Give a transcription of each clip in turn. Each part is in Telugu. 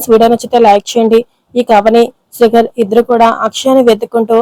ఫ్రెండ్స్ వీడియో నచ్చితే లైక్ చేయండి. ఇక అవని శ్రీకర్ ఇద్దరు కూడా అక్షయాన్ని వెతుక్కుంటూ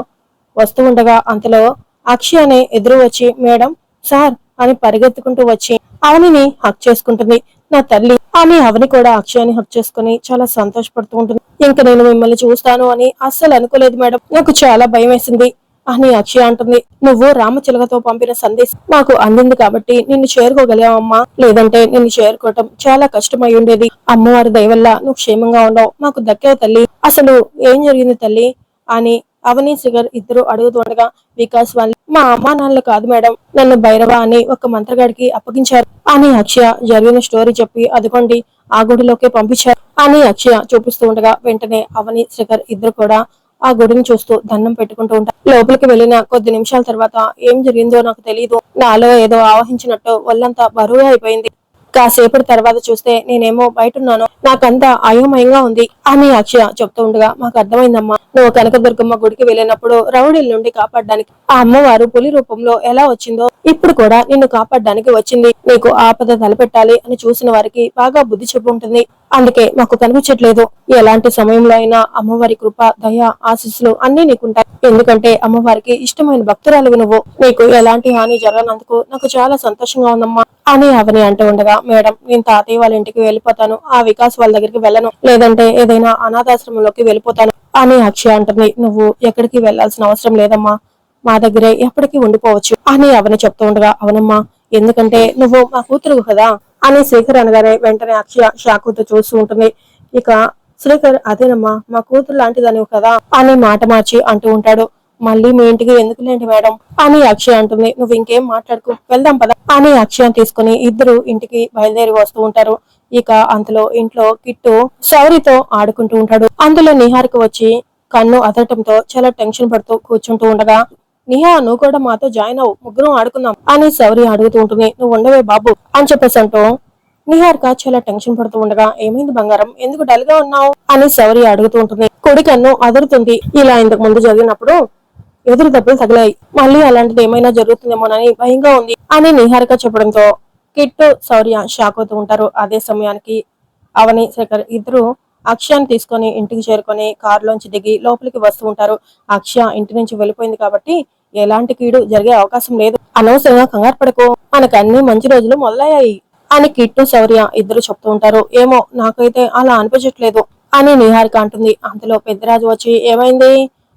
వస్తూ ఉండగా అంతలో అక్షయాన్ని ఎదురు వచ్చి మేడం సార్ అని పరిగెత్తుకుంటూ వచ్చి అవనిని హక్ చేసుకుంటుంది నా తల్లి. అని అవని కూడా అక్షయాన్ని హక్ చేసుకుని చాలా సంతోషపడుతూ ఉంటుంది. ఇంకా నేను మిమ్మల్ని చూస్తాను అని అస్సలు అనుకోలేదు మేడం. నాకు చాలా భయం వేసింది. అని అక్షయ అంటుంది. నువ్వు రామచిలకతో పంపిన సందేశం మాకు అందింది కాబట్టి నిన్ను చేరుకోగలిగావమ్మా. లేదంటే నిన్ను చేరుకోవటం చాలా కష్టమై ఉండేది. అమ్మవారి దయవల్ల నువ్వు క్షేమంగా ఉన్నావు. నాకు దక్కావు తల్లి. అసలు ఏం జరిగింది తల్లి? అని అవని శిఖర్ ఇద్దరు అడుగుతుండగా వికాస్ వాళ్ళు మా అమ్మా నాన్నలు కాదు మేడం. నన్ను భైరవ అని ఒక మంత్రగాడికి అప్పగించారు. అని అక్షయ జరిగిన స్టోరీ చెప్పి అదిగోండి ఆ గుడిలోకి పంపించారు. అని అక్షయ చూపిస్తూ ఉండగా వెంటనే అవని శిఖర్ ఇద్దరు కూడా ఆ గుడిని చూస్తూ దండం పెట్టుకుంటూ ఉంటా. లోపలికి వెళ్ళిన కొద్ది నిమిషాల తర్వాత ఏం జరిగిందో నాకు తెలియదు నాలో ఏదో ఆవహించినట్టు ఒళ్ళంతా బరువు అయిపోయింది. కాసేపటి తర్వాత చూస్తే నేనేమో బయట ఉన్నాను నాకంతా అయోమయంగా ఉంది. అని అక్షయ చెప్తూ ఉండగా మాకు అర్థమైందమ్మా. నువ్వు కనకదుర్గమ్మ గుడికి వెళ్ళినప్పుడు రౌడీల నుండి కాపాడడానికి ఆ అమ్మవారు పులి రూపంలో ఎలా వచ్చిందో ఇప్పుడు కూడా నిన్ను కాపాడడానికి వచ్చింది. నీకు ఆపద తలపెట్టాలి అని చూసిన వారికి బాగా బుద్ధి చెప్పు ఉంటుంది. అందుకే మాకు కనిపించట్లేదు. ఎలాంటి సమయంలో అయినా అమ్మవారి కృప దయ ఆశీస్సులు అన్ని నీకుంటాయి. ఎందుకంటే అమ్మవారికి ఇష్టమైన భక్తురాలు నువ్వు. నీకు ఎలాంటి హాని జరగనందుకు నాకు చాలా సంతోషంగా ఉందమ్మా అని అవని అంటూ ఉండగా మేడం నేను తాతయ్య వాళ్ళ ఇంటికి వెళ్ళిపోతాను. ఆ వికాస్ వాళ్ళ దగ్గరికి వెళ్ళను. లేదంటే ఏదైనా అనాథాశ్రమంలోకి వెళ్ళిపోతాను. అని అక్షయ అంటుంది. నువ్వు ఎక్కడికి వెళ్ళాల్సిన అవసరం లేదమ్మా. మా దగ్గరే ఎప్పటికీ ఉండిపోవచ్చు. అని అవని చెప్తూ ఉండగా అవునమ్మా. ఎందుకంటే నువ్వు మా కూతురు కదా అని శేఖర్ అనగానే వెంటనే అక్షయ షాకుతో చూస్తూ ఉంటుంది. ఇక శ్రీకర్ అదేనమ్మా మా కూతురు లాంటిదని కదా అని మాట మార్చి అంటూ ఉంటాడు. మళ్ళీ మీ ఇంటికి ఎందుకు లేండి మేడం అని అక్షయ అంటుంది. నువ్వు ఇంకేం మాట్లాడుకు వెళ్దాం పద అని అక్షయం తీసుకుని ఇద్దరు ఇంటికి బయలుదేరి వస్తూ ఉంటారు. ఇక అంతలో ఇంట్లో కిట్టు శౌరితో ఆడుకుంటూ ఉంటాడు. అందులో నిహారిక వచ్చి కన్ను అదటంతో చాలా టెన్షన్ పడుతూ కూర్చుంటూ ఉండగా నిహా నువ్వు కూడా మాతో జాయిన్ అవ్వు. ముగ్గురం ఆడుకుందాం. అని శౌరి అడుగుతూ ఉంటుంది. నువ్వు ఉండవే బాబు అని చెప్పేసి అంటూ నిహార్క చాలా టెన్షన్ పడుతూ ఉండగా ఏమైంది బంగారం? ఎందుకు డల్గా ఉన్నావు? అని శౌరి అడుగుతూ ఉంటుంది. కొడుకన్ను అదురుతుంది. ఇలా ఇంతకు ముందు జరిగినప్పుడు ఎదురు దెబ్బలు తగిలాయి. మళ్ళీ అలాంటిది ఏమైనా జరుగుతుందేమోనని భయంగా ఉంది అని నిహారిక చెప్పడంతో కిట్టు శౌర్య షాక్ అవుతూ ఉంటారు. అదే సమయానికి అవని శేఖర్ ఇద్దరు అక్షయాన్ని తీసుకొని ఇంటికి చేరుకొని కారులోంచి దిగి లోపలికి వస్తూ ఉంటారు. అక్షయ ఇంటి నుంచి వెళ్ళిపోయింది కాబట్టి ఎలాంటి కీడు జరిగే అవకాశం లేదు. అనవసరంగా కంగారు పడకు. మనకు అన్ని మంచి రోజులు మొదలయ్యాయి అని కిట్టు శౌర్య ఇద్దరు చెప్తూ ఉంటారు. ఏమో నాకైతే అలా అనిపించట్లేదు అని నిహారిక అంటుంది. అంతలో పెద్దరాజు వచ్చి ఏమైంది?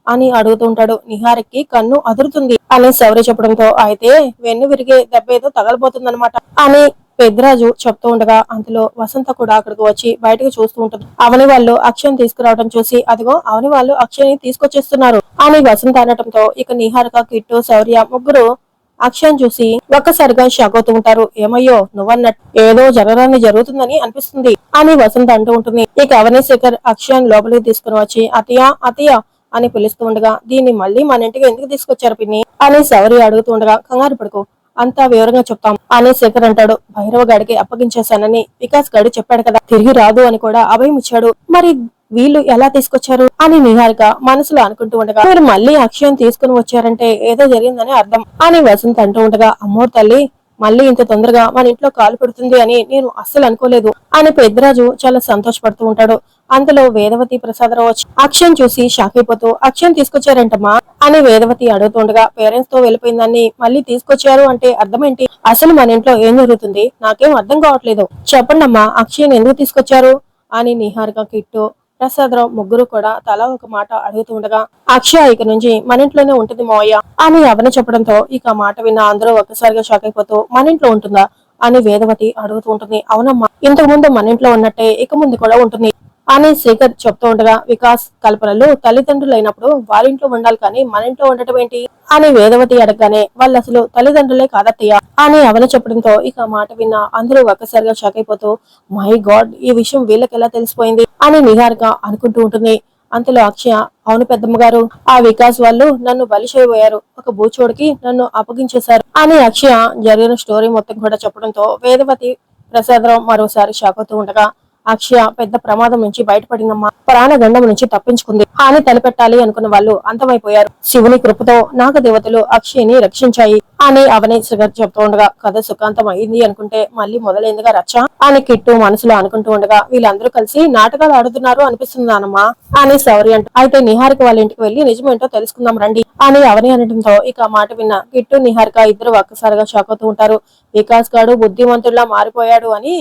అని అడుగుతుంటాడు నిహారికి కన్ను అదురుతుంది. అని శౌర్య చెప్పడంతో అయితే వెన్ను విరిగే దెబ్బ ఏదో తగలబోతుందన్నమాట అని పెద్దరాజు చెప్తూ ఉండగా అంతలో వసంత కూడా అక్కడికి వచ్చి బయటకు చూస్తూ ఉంటుంది. అవని వాళ్ళు అక్షయం తీసుకురావడం చూసి అదిగో అవని వాళ్ళు అక్షయని తీసుకొచ్చేస్తున్నారు అని వసంత అనటంతో ఇక నిహారిక కిట్టు శౌర్య ముగ్గురు అక్షయం చూసి ఒక్కసారిగా షాక్ అవుతూ ఉంటారు. ఏమయ్యో నువ్వన్నట్టు ఏదో జరగరాని జరుగుతుందని అనిపిస్తుంది అని వసంత అంటూ ఉంటుంది. ఇక అవని శేఖర్ అక్షయాన్ని లోపలికి తీసుకుని వచ్చి అతయ్య అతయ్య అని పిలుస్తూ ఉండగా దీన్ని మళ్ళీ మన ఇంటికి ఎందుకు తీసుకొచ్చారు పిన్ని? అని శౌర్య అడుగుతూ ఉండగా కంగారు పడుకో. అంతా వివరంగా చెప్తాం. అని శేఖర్ అంటాడు భైరవ గాడికి అప్పగించేశానని వికాస్ గాడు చెప్పాడు కదా తిరిగి రాదు అని కూడా అభయం ఇచ్చాడు. మరి వీళ్ళు ఎలా తీసుకొచ్చారు? అని నిహారిక మనసులో అనుకుంటూ ఉండగా మీరు మళ్ళీ అక్షయం తీసుకుని వచ్చారంటే ఏదో జరిగిందని అర్థం. అని వసంత్ అంటూ ఉండగా అమ్మోర్ తల్లి మళ్ళీ ఇంత తొందరగా మన ఇంట్లో కాలు పెడుతుంది అని నేను అస్సలు అనుకోలేదు. అని పెద్దరాజు చాలా సంతోషపడుతూ ఉంటాడు. అందులో వేదవతి ప్రసాదరావు వచ్చి అక్షయం చూసి షాక్ అయిపోతూ అక్షయం తీసుకొచ్చారంటమ్మా అని వేదవతి అడుగుతుండగా పేరెంట్స్తో వెళ్ళిపోయిందని మళ్ళీ తీసుకొచ్చారు అంటే అర్థమేంటి? అసలు మన ఇంట్లో ఏం జరుగుతుంది? నాకేం అర్థం కావట్లేదు. చెప్పండమ్మా అక్షయం ఎందుకు తీసుకొచ్చారు? అని నిహారిక కిట్టు ప్రసాదరావు ముగ్గురు కూడా తలా ఒక మాట అడుగుతూ ఉండగా అక్షయ ఇక నుంచి మన ఇంట్లోనే ఉంటుంది మోయ అని అవని చెప్పడంతో ఇక మాట విన్న అందరూ ఒక్కసారిగా షాక్ అయిపోతూ మన ఇంట్లో ఉంటుందా? అని వేదవతి అడుగుతూ ఉంటుంది. అవునమ్మా ఇంతకు ముందు మన ఇంట్లో ఉన్నట్టే ఇక ముందు కూడా ఉంటుంది. అని శేఖర్ చెప్తూ ఉండగా వికాస్ కల్పనలు తల్లిదండ్రులు అయినప్పుడు వారింట్లో ఉండాలి కానీ మన ఇంట్లో ఉండటం ఏంటి? అని వేదవతి అడగగానే వాళ్ళు అసలు తల్లిదండ్రులే కాదత్తయ్య అని అవన చెప్పడంతో ఇక మాట విన్న అందరూ ఒక్కసారిగా షాక్ అయిపోతూ మై గాడ్ ఈ విషయం వీళ్ళకి ఎలా తెలిసిపోయింది? అని నిహారిక అనుకుంటూ ఉంటుంది. అంతలో అక్షయ అవును పెద్దమ్మ గారు ఆ వికాస్ వాళ్ళు నన్ను బలి చేయబోయారు ఒక బూచోడికి నన్ను అప్పగించేశారు. అని అక్షయ జరిగిన స్టోరీ మొత్తం కూడా చెప్పడంతో వేదవతి ప్రసాదరావు మరోసారి షాక్ అవుతూ ఉండగా అక్షయ పెద్ద ప్రమాదం నుంచి బయటపడిందమ్మా. ప్రాణగండం నుంచి తప్పించుకుంది. హాని తలపెట్టాలి అనుకున్న వాళ్ళు అంతమైపోయారు. శివుని కృపతో నాగదేవతలు అక్షయని రక్షించాయి. అని అవనేశ్వర్ శ్రీగర్ చెప్తూ ఉండగా కథ సుఖాంతం అయింది అనుకుంటే మళ్ళీ మొదలైందిగా రచ్చ అని కిట్టు మనసులో అనుకుంటూ ఉండగా వీళ్ళందరూ కలిసి నాటకాలు ఆడుతున్నారు అనిపిస్తుందానమ్మా అని సౌరి అంటూ అయితే నిహారిక వాళ్ళ ఇంటికి వెళ్ళి నిజమేంటో తెలుసుకుందాం రండి అని అవని అనడంతో ఇక మాట విన్న కిట్టు నిహారిక ఇద్దరు ఒక్కసారిగా షాక్ అవుతూ ఉంటారు. వికాస్ గాడు బుద్ధిమంతుల్లా మారిపోయాడు అని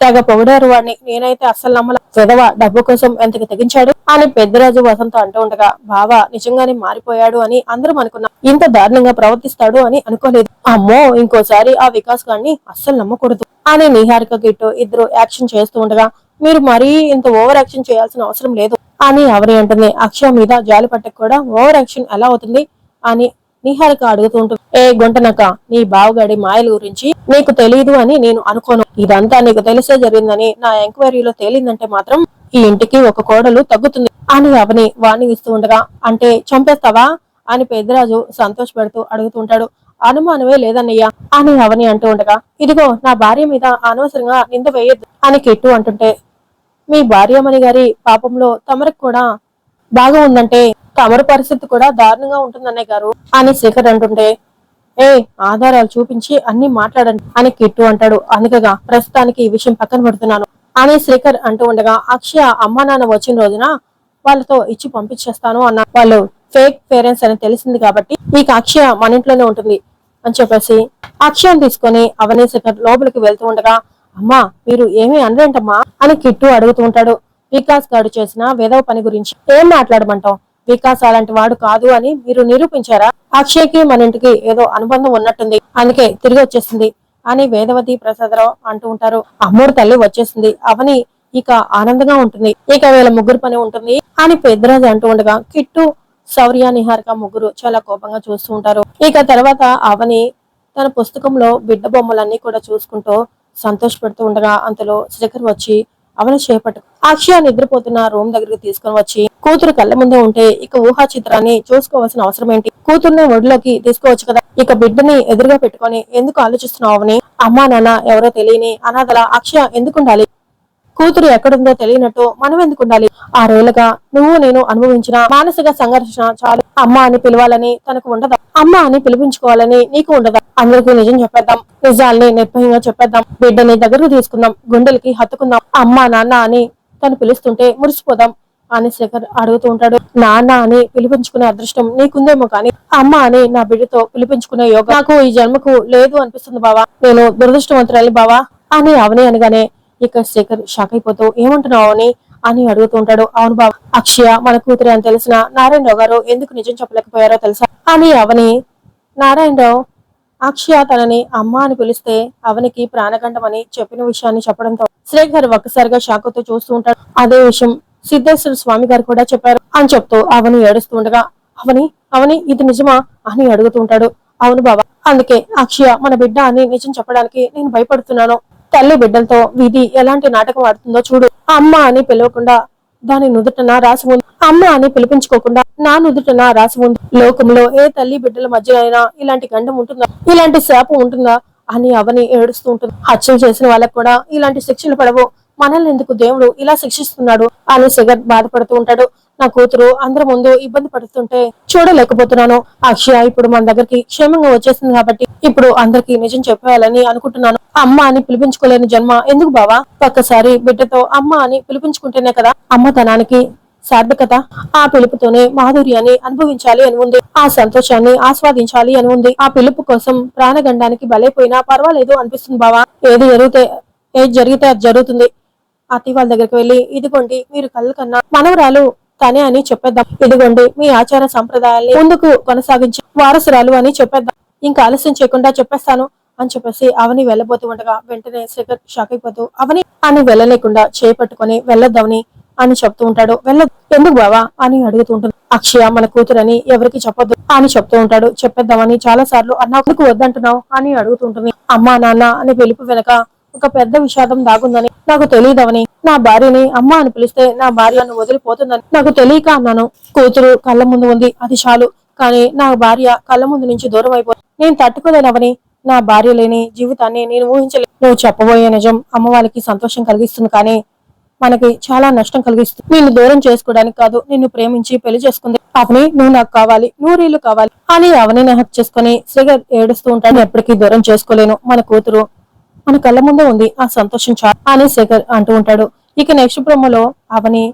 తెగ పొగిడారు వాడిని. నేనైతే అస్సలు నమ్మల. విధవ డబ్బు కోసం ఎంతకి తెగించాడు? అని పెద్దరాజు వసంత అంటూ ఉండగా బావా నిజంగానే మారిపోయాడు అని అందరం అనుకున్నా. ఇంత దారుణంగా ప్రవర్తిస్తాడు అని అనుకోలేదు. అమ్మో ఇంకోసారి ఆ వికాస్ గారిని అస్సలు నమ్మకూడదు అని నిహారిక గిట్టు ఇద్దరు యాక్షన్ చేస్తూ ఉండగా మీరు మరీ ఇంత ఓవర్ యాక్షన్ చేయాల్సిన అవసరం లేదు అని ఎవరి అంటుంది. అక్షయ మీద జాలి పట్టకు కూడా ఓవర్ యాక్షన్ ఎలా అవుతుంది అని నిహారిక అడుగుతూ ఏ గుంటనక్క నీ బావగాడి మాయల గురించి నీకు తెలియదు అని నేను అనుకోను. ఇదంతా నీకు తెలిసే జరిగిందని నా ఎంక్వైరీలో తేలిందంటే మాత్రం ఈ ఇంటికి ఒక కోడలు తగ్గుతుంది అని అవని వాణి ఇస్తూ ఉండగా అంటే చంపేస్తావా? అని పెద్దరాజు సంతోషపెడుతూ అడుగుతుంటాడు. అనుమానమే లేదన్నయ్యా అని అవని అంటూ ఉండగా ఇదిగో నా భార్య మీద అనవసరంగా నింద వేయద్దు అని కిట్టు అంటుంటే మీ భార్యమణి గారి పాపంలో తమరికి కూడా బాగా ఉందంటే తమరు పరిస్థితి కూడా దారుణంగా ఉంటుందన్నయ్య గారు అని శేఖర్ అంటుంటే ఏ ఆధారాలు చూపించి అన్ని మాట్లాడండి అని కిట్టు అంటాడు. అందుకగా ప్రస్తుతానికి ఈ విషయం పక్కన పెడుతున్నాను అని శేఖర్ అంటూ ఉండగా అక్షయ అమ్మా నాన్న వచ్చిన రోజున వాళ్ళతో ఇచ్చి పంపించేస్తాను అన్న వాళ్ళు ఫేక్ పేరెంట్స్ అని తెలిసింది కాబట్టి మీకు అక్షయ మన ఇంట్లోనే ఉంటుంది అని చెప్పేసి అక్షయం తీసుకొని అవనీ శేఖర్ లోపలికి వెళ్తూ ఉండగా అమ్మా మీరు ఏమీ అనరేంటమ్మా అని కిట్టు అడుగుతూ ఉంటాడు. వికాస్ గారు చేసిన వేదవ పని గురించి ఏం మాట్లాడమంటావు? వికాస్ అలాంటి వాడు కాదు అని మీరు నిరూపించారా? అక్షయ్కి మన ఇంటికి ఏదో అనుబంధం ఉన్నట్టుంది. అందుకే తిరిగి వచ్చేసింది. అని వేదవతి ప్రసాదరావు అంటూ ఉంటారు. అమ్మోడు తల్లి వచ్చేసింది. అవని ఇక ఆనందంగా ఉంటుంది. ఇక వీళ్ళ ముగ్గురు పని ఉంటుంది అని పెద్దరాజు అంటూ ఉండగా కిట్టు శౌర్య నిహారిక ముగ్గురు చాలా కోపంగా చూస్తూ ఉంటారు. ఇక తర్వాత అవని తన పుస్తకంలో బిడ్డ బొమ్మలన్నీ కూడా చూసుకుంటూ సంతోషపడుతూ ఉండగా అంతలో శ్రీకర్ వచ్చి అవని చేపట్టు. అక్షయ నిద్రపోతున్న రూమ్ దగ్గరికి తీసుకుని వచ్చి కూతురు కళ్ళ ముందే ఉంటే ఇక ఊహా చిత్రాన్ని చూసుకోవాల్సిన అవసరం ఏంటి? కూతుర్ని ఒడిలోకి తీసుకోవచ్చు కదా. ఇక బిడ్డని ఎదురుగా పెట్టుకొని ఎందుకు ఆలోచిస్తున్నావు అవని? అమ్మా నాన్న ఎవరో తెలియని అనాథల అక్షయ ఎందుకు ఉండాలి? కూతురు ఎక్కడుందో తెలియనట్టు మనం ఎందుకు ఉండాలి? ఆ రోజులుగా నువ్వు నేను అనుభవించిన మానసిక సంఘర్షణ చాలు. అమ్మ అని పిలవాలని తనకు ఉండదా? అమ్మ అని పిలిపించుకోవాలని నీకు ఉండదా? అందరికీ నిజం చెప్పేద్దాం. నిజాల్ని నిర్భయంగా చెప్పేద్దాం. బిడ్డని దగ్గరకు తీసుకుందాం. గుండెలకి హత్తుకుందాం. అమ్మ నాన్న అని తను పిలుస్తుంటే మురిసిపోదాం అని శేఖర్ అడుగుతూ ఉంటాడు. నాన్న అని పిలిపించుకునే అదృష్టం నీకుందేమో కానీ అమ్మ అని నా బిడ్డతో పిలిపించుకునే యోగ నాకు ఈ జన్మకు లేదు అనిపిస్తుంది బావా. నేను దురదృష్టవంతురాలి బావా అని అవని అనగానే ఇక శేఖర్ షాక్ అయిపోతూ ఏమంటున్నావు అని? అని అడుగుతూ ఉంటాడు. అవును బాబు అక్షయ మన కూతురు అని తెలిసిన నారాయణరావు గారు ఎందుకు నిజం చెప్పలేకపోయారో తెలుసా? అని అవని నారాయణరావు అక్షయ తనని అమ్మ అని పిలిస్తే అవనికి ప్రాణగండం చెప్పిన విషయాన్ని చెప్పడంతో శ్రేఖర్ ఒక్కసారిగా షాకుతో చూస్తూ ఉంటాడు. అదే విషయం సిద్ధేశ్వర స్వామి గారు కూడా చెప్పారు అని చెప్తూ అవని ఏడుస్తూ ఉండగా అవని అవని ఇది నిజమా? అని అడుగుతూ ఉంటాడు. అవును బాబా అందుకే అక్షయ మన బిడ్డ అని నిజం చెప్పడానికి నేను భయపడుతున్నాను. తల్లి బిడ్డలతో విధి ఎలాంటి నాటకం ఆడుతుందో చూడు. అమ్మ అని పిలవకుండా దాని నుదుటన రాసి ఉంది. అమ్మ అని పిలిపించుకోకుండా నా నుదుటన రాసి ఉంది. లోకంలో ఏ తల్లి బిడ్డల మధ్య అయినా ఇలాంటి గండం ఉంటుందా? ఇలాంటి శాపం ఉంటుందా? అని అవని ఏడుస్తూ ఉంటుంది. హత్యలు చేసిన వాళ్ళకు కూడా ఇలాంటి శిక్షలు పడవు. మనల్ని ఎందుకు దేవుడు ఇలా శిక్షిస్తున్నాడు అని సిగర్ బాధపడుతూ ఉంటాడు. నా కూతురు అందరి ముందు ఇబ్బంది పడుతుంటే చూడలేకపోతున్నాను. అక్షయ ఇప్పుడు మన దగ్గరికి క్షేమంగా వచ్చేసింది కాబట్టి ఇప్పుడు అందరికి నిజం చెప్పేయాలని అనుకుంటున్నాను. అమ్మ అని పిలిపించుకోలేని జన్మ ఎందుకు బావా? ఒక్కసారి బిడ్డతో అమ్మ అని పిలిపించుకుంటేనే కదా అమ్మతనానికి సార్థకత. ఆ పిలుపుతోనే మాధుర్యాన్ని అనుభవించాలి అని ఉంది. ఆ సంతోషాన్ని ఆస్వాదించాలి అని ఉంది. ఆ పిలుపు కోసం ప్రాణగండానికి బలైపోయినా పర్వాలేదు అనిపిస్తుంది బావా. ఏది జరిగితే ఏది జరిగితే అది జరుగుతుంది. అతి వాళ్ళ దగ్గరికి వెళ్ళి ఇదిగోండి మీరు కళ్ళు కన్నా మనవరాలు తనే అని చెప్పేద్దాం. ఇదిగోండి మీ ఆచార సంప్రదాయాల్ని ముందుకు కొనసాగించి వారసురాలు అని చెప్పేద్దాం. ఇంకా ఆలస్యం చేయకుండా చెప్పేస్తాను అని చెప్పేసి అవని వెళ్ళబోతూ ఉండగా వెంటనే శేఖర్ షాక్ అయిపోతూ అవని అని వెళ్ళలేకుండా చేపట్టుకుని వెళ్ళొద్దామని అని చెప్తూ ఉంటాడు. వెళ్ళ ఎందుకు బావా? అని అడుగుతూ ఉంటుంది. అక్షయ మన కూతురని ఎవరికి చెప్పొద్దు అని చెప్తూ ఉంటాడు. చెప్పేద్దామని చాలా సార్లు అన్నకు వద్దంటున్నావు? అని అడుగుతూ ఉంటుంది. అమ్మా నాన్న అని పిలుపు వెనక ఒక పెద్ద విషాదం దాగుందని నాకు తెలియదవని నా భార్యని అమ్మ అని పిలిస్తే నా భార్య నన్ను వదిలిపోతుందని నాకు తెలియక అన్నాను. కూతురు కళ్ళ ముందు ఉంది అది చాలు. కానీ నా భార్య కళ్ళ ముందు నుంచి దూరం అయిపోయి నేను తట్టుకోలేనవని నా భార్య లేని జీవితాన్ని నేను ఊహించలేదు నువ్వు చెప్పబోయే నిజం అమ్మ వాళ్ళకి సంతోషం కలిగిస్తుంది కానీ మనకి చాలా నష్టం కలిగిస్తుంది. నిన్ను దూరం చేసుకోవడానికి కాదు నిన్ను ప్రేమించి పెళ్ళి చేసుకుంది. అవని నువ్వు నాకు కావాలి నువ్వు రీలు కావాలి అని అవని హక్ చేసుకుని శ్రీగర్ ఏడుస్తూ ఉంటాను ఎప్పటికీ దూరం చేసుకోలేను. మన కూతురు మన కళ్ళ ముందే ఉంది. ఆ సంతోషం చాలా అని శేఖర్ అంటూ ఉంటాడు. ఇక నెక్స్ట్ బ్రహ్మలో అవని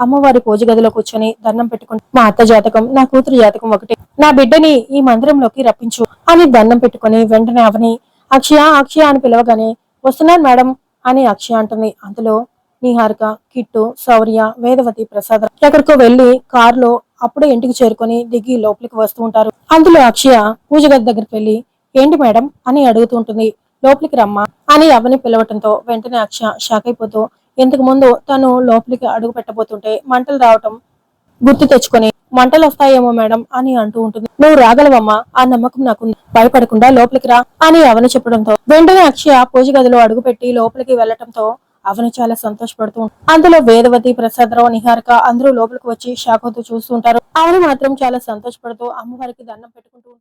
అమ్మవారి పూజ గదిలో కూర్చొని దండం పెట్టుకుంటూ మా అత్త జాతకం నా కూతురు జాతకం ఒకటి. నా బిడ్డని ఈ మందిరంలోకి రప్పించు అని దండం పెట్టుకొని వెంటనే అవని అక్షయ అక్షయ అని పిలవగానే వస్తున్నాను మేడం అని అక్షయ అంటుంది. అందులో నిహారిక కిట్టు శౌర్య వేదవతి ప్రసాద్ ఎక్కడికో వెళ్ళి కారులో అప్పుడే ఇంటికి చేరుకొని దిగి లోపలికి వస్తూ ఉంటారు. అందులో అక్షయ పూజ గది దగ్గరికి వెళ్ళి ఏంటి మేడం? అని అడుగుతూ ఉంటుంది. లోపలికి రమ్మా అని అవని పిలవటంతో వెంటనే అక్ష షాక్ అయిపోతూ ఇంతకు ముందు తను లోపలికి అడుగు పెట్టబోతుంటే మంటలు రావటం గుర్తు తెచ్చుకొని మంటలు వస్తాయేమో మేడం అని అంటూ ఉంటుంది. నువ్వు రాగలవమ్మా ఆ నమ్మకం నాకు భయపడకుండా లోపలికి రా అని అవని చెప్పడంతో వెంటనే అక్షయ పూజ గదిలో అడుగుపెట్టి లోపలికి వెళ్ళటంతో అవని చాలా సంతోషపడుతూ అందులో వేదవతి ప్రసాదరావు నిహారిక అందరూ లోపలికి వచ్చి షాక్ అవుతూ చూస్తూ అవని మాత్రం చాలా సంతోషపడుతూ అమ్మవారికి దండం పెట్టుకుంటూ